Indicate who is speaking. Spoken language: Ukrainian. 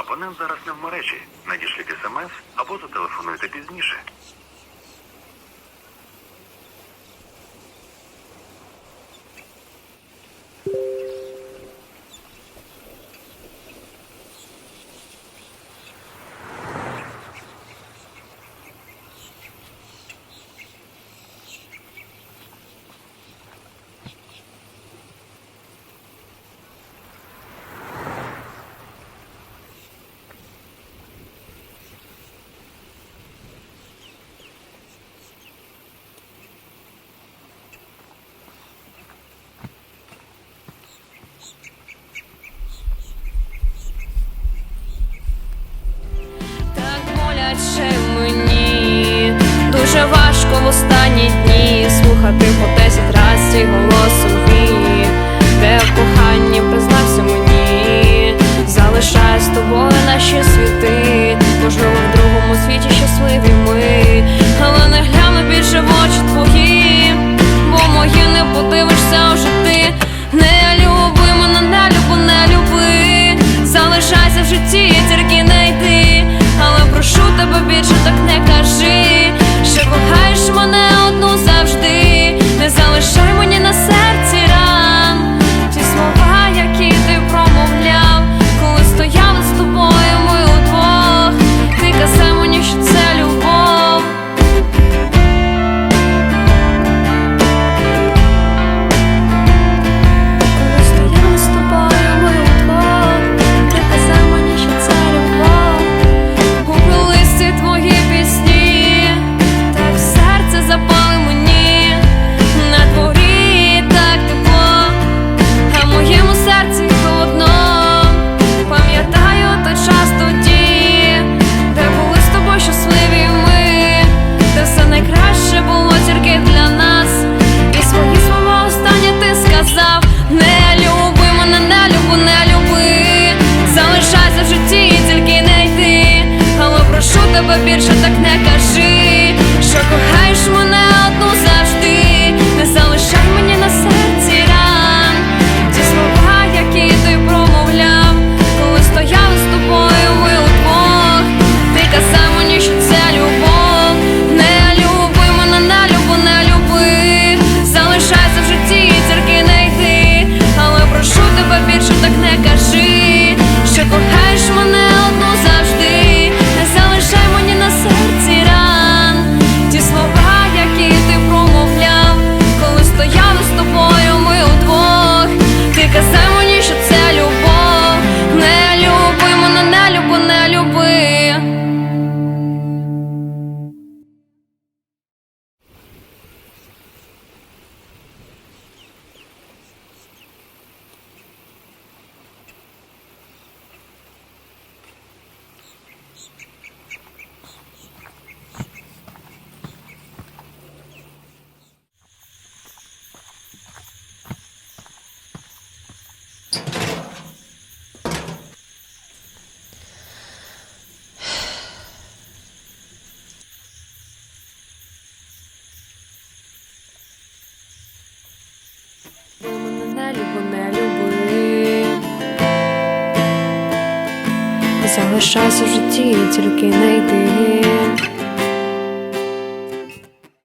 Speaker 1: Абонент зараз не в мережі. Надішліть смс або зателефонуйте пізніше.
Speaker 2: останні дні, слухати по десять разів голосом. залишайся в житті, тільки не йди.